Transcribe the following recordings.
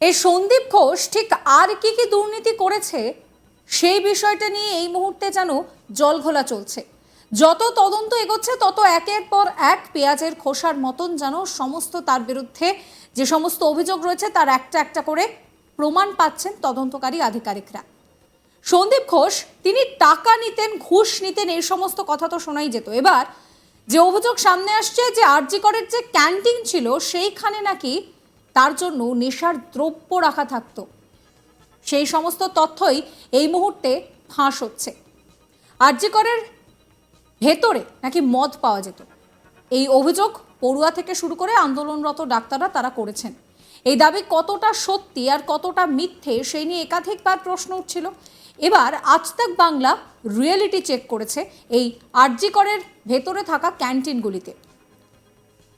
এই সন্দীপ ঘোষ ঠিক আর কি কি দুর্নীতি করেছে সেই বিষয়টা নিয়ে এই মুহূর্তে যেন জলঘোলা চলছে। যত তদন্ত এগোচ্ছে, তত একের পর এক পেঁয়াজের খোসার মতন যেন সমস্ত তার বিরুদ্ধে যে সমস্ত অভিযোগ রয়েছে, তার একটা একটা করে প্রমাণ পাচ্ছেন তদন্তকারী আধিকারিকরা। সন্দীপ ঘোষ, তিনি টাকা নিতেন, ঘুষ নিতেন, এই সমস্ত কথা তো শোনাই যেত। এবার যে অভিযোগ সামনে আসছে যে আরজিকরের যে ক্যান্টিন ছিল, সেইখানে নাকি তার জন্য নেশার দ্রব্য রাখা থাকতো। সেই সমস্ত তথ্যই এই মুহূর্তে ফাঁস হচ্ছে। আরজিকরের ভেতরে নাকি মদ পাওয়া যেত। এই অভিযোগ পড়ুয়া থেকে শুরু করে আন্দোলনরত ডাক্তাররা তারা করেছেন। এই দাবি কতটা সত্যি আর কতটা মিথ্যে সেই নিয়ে একাধিকবার প্রশ্ন উঠছিল। এবার আজ তাক বাংলা রিয়েলিটি চেক করেছে এই আরজিকরের ভেতরে থাকা ক্যান্টিনগুলিতে।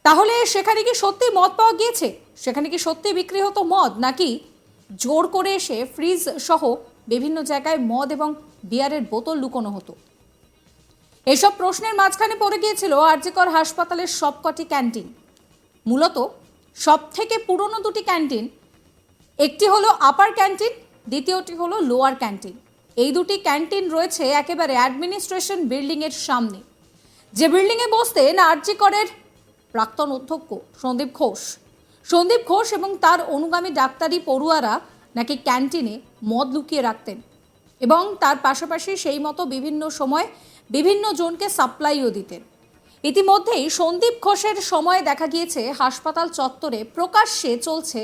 তাহলে সেখানে কি সত্যি মদ পাওয়া গিয়েছে? সেখানে কি সত্যি বিক্রি হতো মদ? নাকি জোর করে এসে ফ্রিজ সহ বিভিন্ন জায়গায় মদ এবং বিয়ারের বোতল লুকোনো হতো? এসব প্রশ্নের মাঝখানে পড়ে গিয়েছিল আরজিকর হাসপাতালের সবকটি ক্যান্টিন। মূলত সব থেকে পুরনো দুটি ক্যান্টিন, একটি হলো আপার ক্যান্টিন, দ্বিতীয়টি হলো লোয়ার ক্যান্টিন। এই দুটি ক্যান্টিন রয়েছে একেবারে অ্যাডমিনিস্ট্রেশন বিল্ডিংয়ের সামনে। যে বিল্ডিংয়ে বসতেন আরজিকরের প্রাক্তন অধ্যক্ষ সন্দীপ ঘোষ। সন্দীপ ঘোষ এবং তার অনুগামী ডাক্তারি পড়ুয়ারা নাকি ক্যান্টিনে মদ লুকিয়ে রাখতেন এবং তার পাশাপাশি সেই মতো বিভিন্ন সময় বিভিন্ন জনকে সাপ্লাইও দিতেন। ইতিমধ্যেই সন্দীপ ঘোষের সময় দেখা গিয়েছে হাসপাতাল চত্বরে প্রকাশ্যে চলছে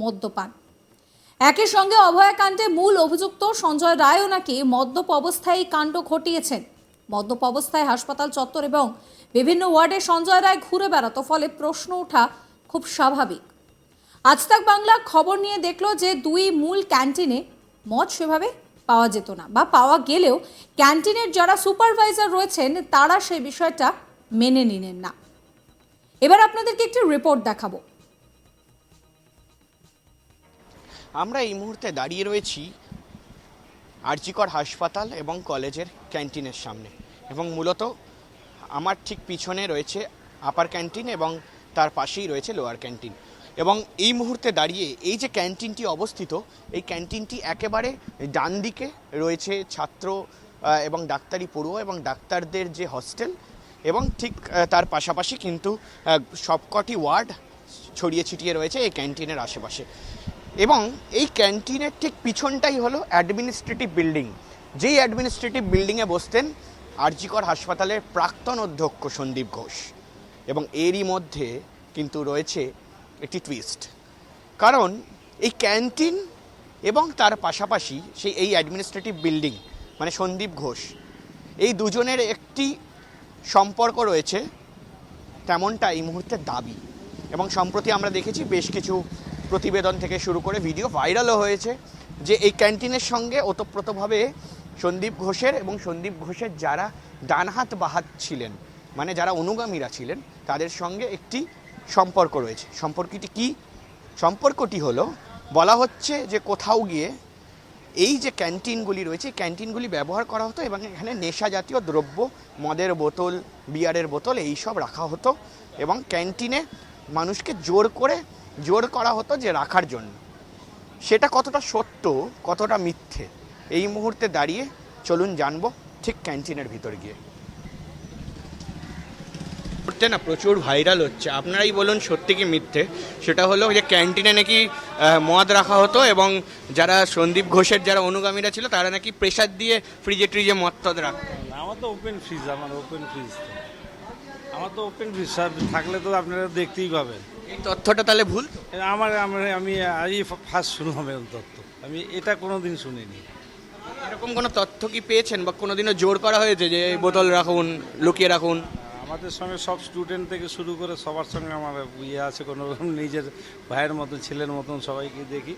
মদ্যপান। একই সঙ্গে অভয়াকাণ্ডে মূল অভিযুক্ত সঞ্জয় রায়ও নাকি মদ্যপ অবস্থায় কাণ্ড ঘটিয়েছেন। মদ্যপ অবস্থায় হাসপাতাল চত্বর এবং বিভিন্ন ওয়ার্ডে সঞ্জয় রায় ঘুরে বেড়াতো, ফলে প্রশ্ন ওঠা খুব স্বাভাবিক। আজ তাক বাংলা খবর নিয়ে দেখল যে দুই মূল ক্যান্টিনে মদ সেভাবে পাওয়া যেত না বা পাওয়া গেলেও ক্যান্টিনের যারা সুপারভাইজার রয়েছেন, তারা সেই বিষয়টা মেনে নিলেন না। এবার আপনাদেরকে একটি রিপোর্ট দেখাবো। আমরা এই মুহূর্তে দাঁড়িয়ে রয়েছি আরজিকর হাসপাতাল এবং কলেজের ক্যান্টিনের সামনে। এবং মূলত আমার ঠিক পিছনে রয়েছে আপার ক্যান্টিন এবং তার পাশেই রয়েছে লোয়ার ক্যান্টিন এবং এই মুহূর্তে দাঁড়িয়ে এই যে ক্যান্টিনটি অবস্থিত, এই ক্যান্টিনটি একেবারে ডান দিকে রয়েছে ছাত্র এবং ডাক্তারি পড়ুয়া এবং ডাক্তারদের যে হস্টেল এবং ঠিক তার পাশাপাশি কিন্তু সবকটি ওয়ার্ড ছড়িয়ে ছিটিয়ে রয়েছে এই ক্যান্টিনের আশেপাশে। এবং এই ক্যান্টিনের ঠিক পিছনটাই হলো অ্যাডমিনিস্ট্রেটিভ বিল্ডিং যেই অ্যাডমিনিস্ট্রেটিভ বিল্ডিংয়ে বসতেন আরজিকর হাসপাতালের প্রাক্তন অধ্যক্ষ সন্দীপ ঘোষ। এবং এরই মধ্যে কিন্তু রয়েছে একটি টুইস্ট কারণ এই ক্যান্টিন এবং তার পাশাপাশি সেই এই অ্যাডমিনিস্ট্রেটিভ বিল্ডিং মানে সন্দীপ ঘোষ, এই দুজনের একটি সম্পর্ক রয়েছে, তেমনটা এই মুহূর্তে দাবি। এবং সম্প্রতি আমরা দেখেছি বেশ কিছু প্রতিবেদন থেকে শুরু করে ভিডিও ভাইরালও হয়েছে যে এই ক্যান্টিনের সঙ্গে ওতপ্রোতভাবে সন্দীপ ঘোষের এবং সন্দীপ ঘোষের যারা ডানহাত বাহাত ছিলেন মানে যারা অনুগামীরা ছিলেন, তাদের সঙ্গে একটি সম্পর্ক রয়েছে। সম্পর্কটি কি? সম্পর্কটি হলো, বলা হচ্ছে যে কোথাও গিয়ে এই যে ক্যান্টিনগুলি রয়েছে ক্যান্টিনগুলি ব্যবহার করা হতো এবং এখানে নেশা জাতীয় দ্রব্য, মদের বোতল, বিয়ারের বোতল এই সব রাখা হতো এবং ক্যান্টিনে মানুষকে জোর করে জোর করা হতো যে রাখার জন্য। সেটা কতটা সত্য কতটা মিথ্যে এই মুহূর্তে দাঁড়িয়ে চলুন জানব ঠিক ক্যান্টিনের ভিতর গিয়ে। করতে না প্রচুর ভাইরাল হচ্ছে। আপনারাই বলুন সত্যি কি মিথ্যে? সেটা হলো যে ক্যান্টিনে নাকি মদ রাখা হতো এবং যারা সন্দীপ ঘোষের যারা অনুগামীরা ছিল তারা নাকি প্রেশার দিয়ে ফ্রিজে ট্রিজে মদ টদ রাখতো না, আমার তো ওপেন ফ্রিজ আমার ওপেন ফ্রিজ আমার তো ওপেন ফ্রিজ থাকলে তো আপনারা দেখতেই পাবেন। এই তথ্যটা তাহলে ভুল? আমার আমি আজই ফার্স্ট শুনলাম এরকম তথ্য। আমি এটা কোনো দিন শুনিনি। এরকম কোনো তথ্য কি পেয়েছেন বা কোনোদিনও জোর করা হয়েছে যে এই বোতল রাখুন লুকিয়ে রাখুন? আমাদের সঙ্গে সব স্টুডেন্ট থেকে শুরু করে সবার সঙ্গে আমার ইয়ে আছে কোনো রকম নিজের ভাইয়ের মতন ছেলের মতন সবাইকে দেখি।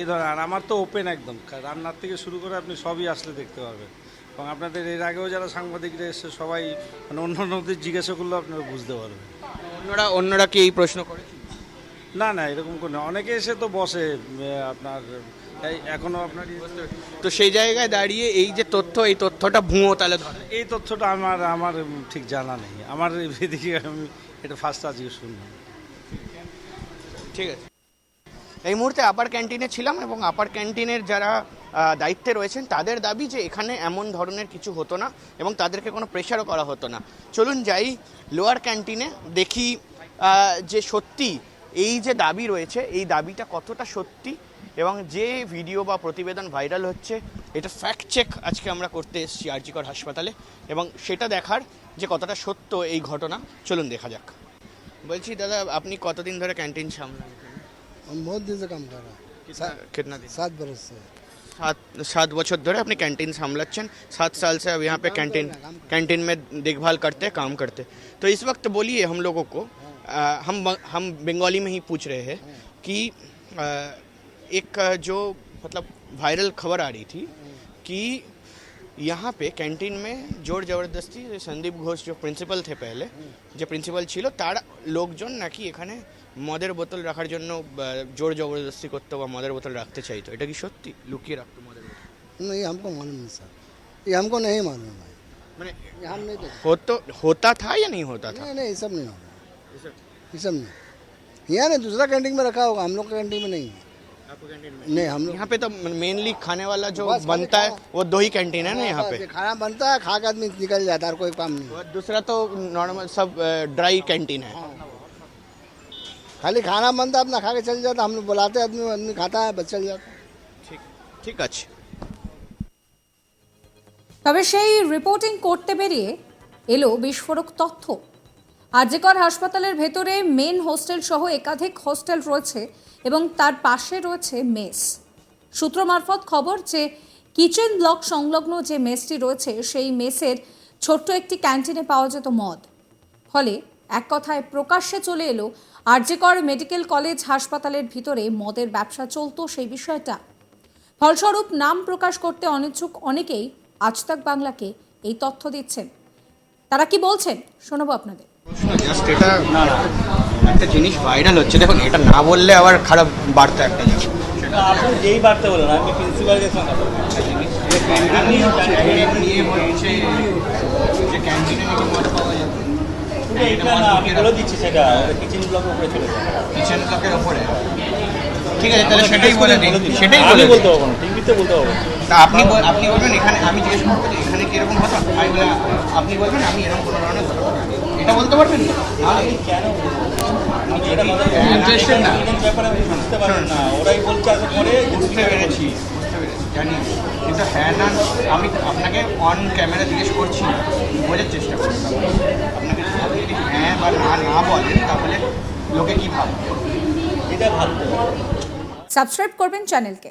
এই ধরনের আর আমার তো ওপেন একদম। রান্নার থেকে শুরু করে আপনি সবই আসলে দেখতে পাবেন এবং আপনাদের এর আগেও যারা সাংবাদিকরা এসে সবাই মানে অন্য অন্যদের জিজ্ঞাসা করলেও আপনারা বুঝতে পারবেন। অন্যরা অন্যরা কি এই প্রশ্ন করে না না এরকম কোনো অনেকে এসে তো বসে আপনার এখনও আপনার ইয়ে- তো সেই জায়গায় দাঁড়িয়ে এই যে তথ্য এই তথ্যটা ভুয়ো তাহলে ধরে। এই তথ্যটা আমার আমার ঠিক জানা নেই। আমার এদিকে আমি এটা ফার্স্ট আজকে শুনলাম। ঠিক আছে। এই মুহূর্তে আপার ক্যান্টিনে ছিলাম এবং আপার ক্যান্টিনের যারা দায়িত্বে রয়েছেন তাদের দাবি যে এখানে এমন ধরনের কিছু হতো না এবং তাদেরকে কোনো প্রেশারও করা হতো না। চলুন যাই লোয়ার ক্যান্টিনে দেখি যে সত্যি এই যে দাবি রয়েছে এই দাবিটা কতটা সত্যি এবং যে ভিডিও বা প্রতিবেদন ভাইরাল হচ্ছে এটা ফ্যাক্ট চেক আজকে আমরা করতে এসেছি আরজিকর হাসপাতালে এবং সেটা দেখার যে কতটা সত্য এই ঘটনা। চলুন দেখা যাক। বলছি দাদা আপনি কতদিন ধরে ক্যান্টিন সামলান? সাত সাত বছর ধরে। আপনি ক্যান্টিন সামলাচ্ছেন। সাত से सात ক্যান্টিন बच्चों धरे अपने कैंटीन सामलाचन করতে साल से अब यहाँ पे हम हम बंगाली में ही पूछ रहे हैं कि आ, एक जो मतलब वायरल खबर आ रही थी कि यहाँ पे ক্যান্টিন में জোর জবরদস্তি সন্দীপ ঘোষ যে প্রিন্সিপাল থে পেলে যে প্রিন্সিপাল ছিল তার লোকজন নাকি এখানে মদের বোতল রাখার জন্য বা, জোর জবরদস্তি করতো বা মদের বোতল রাখতে চাইতো এটা কি সত্যি লুকিয়ে রাখতো মদের বোতল नहीं हमको मालूम नहीं सर ये हमको नहीं मालूम है মানে ये हम नहीं देखते হতো होता था या नहीं होता था नहीं नहीं ये सब नहीं होगा ये सब नहीं यहाँ नहीं दूसरा कैंटीन में रखा होगा हम लोग का कैंटीन में नहीं है आपको कैंटीन में नहीं हम लोग यहाँ पे तो मेनली खाने वाला जो बस खाली बनता है खाना। वो दो ही कैंटीन है ना यहाँ पे ये खाना बनता है खा के आदमी निकल जाता है और कोई काम नहीं और दूसरा तो नॉर्मल सब ड्राई कैंटीन है खाली खाना बनता है अपना खा के चल जाता हम लोग बुलाते हैं आदमी आदमी खाता है बस चल जाता है ঠিক ঠিক আছে তবে সেই রিপোর্টিং করতে বেরিয়ে এলো বিস্ফোরক তথ্য আরজেকর হাসপাতালের ভেতরে মেন হোস্টেল সহ একাধিক হোস্টেল রয়েছে এবং তার পাশে রয়েছে মেস। সূত্র মারফত খবর যে কিচেন ব্লক সংলগ্ন যে মেসটি রয়েছে, সেই মেসের ছোট্ট একটি ক্যান্টিনে পাওয়া যেত মদ। ফলে এক কথায় প্রকাশ্যে চলে এলো আরজেকর মেডিকেল কলেজ হাসপাতালের ভিতরে মদের ব্যবসা চলতো সেই বিষয়টা। ফলস্বরূপ নাম প্রকাশ করতে অনিচ্ছুক অনেকেই আজ তাক বাংলাকে এই তথ্য দিচ্ছেন। তারা কি বলছেন, শোনাবো আপনাদের। জাস্ট এটা একটা জিনিস ভাইরাল হচ্ছে। দেখুন এটা না বললে আবার খারাপ বার্তা একটা যাবে আপনি যেই বার্তা বলেন আমি প্রিন্সিপালের সঙ্গে না ঠিক আছে তাহলে সেটাই বলে দিন সেটাই বলে বলতে দিন পারব না টিভিতে বলতে পারব তা আপনি আপনি বলবেন এখানে আমি জিজ্ঞেস করব এখানে কীরকম আমি আপনি বলবেন আমি এরকম কোনো ধরনের। এটা বলতে পারবেন? Interested না? বুঝতে পারবেন না। ওরাই বলছে পরে বুঝতে পেরেছি বুঝতে পেরেছি জানি। কিন্তু হ্যাঁ না আমি আপনাকে অন ক্যামেরা জিজ্ঞেস করছি বোঝার চেষ্টা করছি। আপনাকে আপনি যদি হ্যাঁ বা না না বলেন তাহলে লোকে কী ভাববে? এটা ভাবতে হবে। সাবস্ক্রাইব করবেন চ্যানেলকে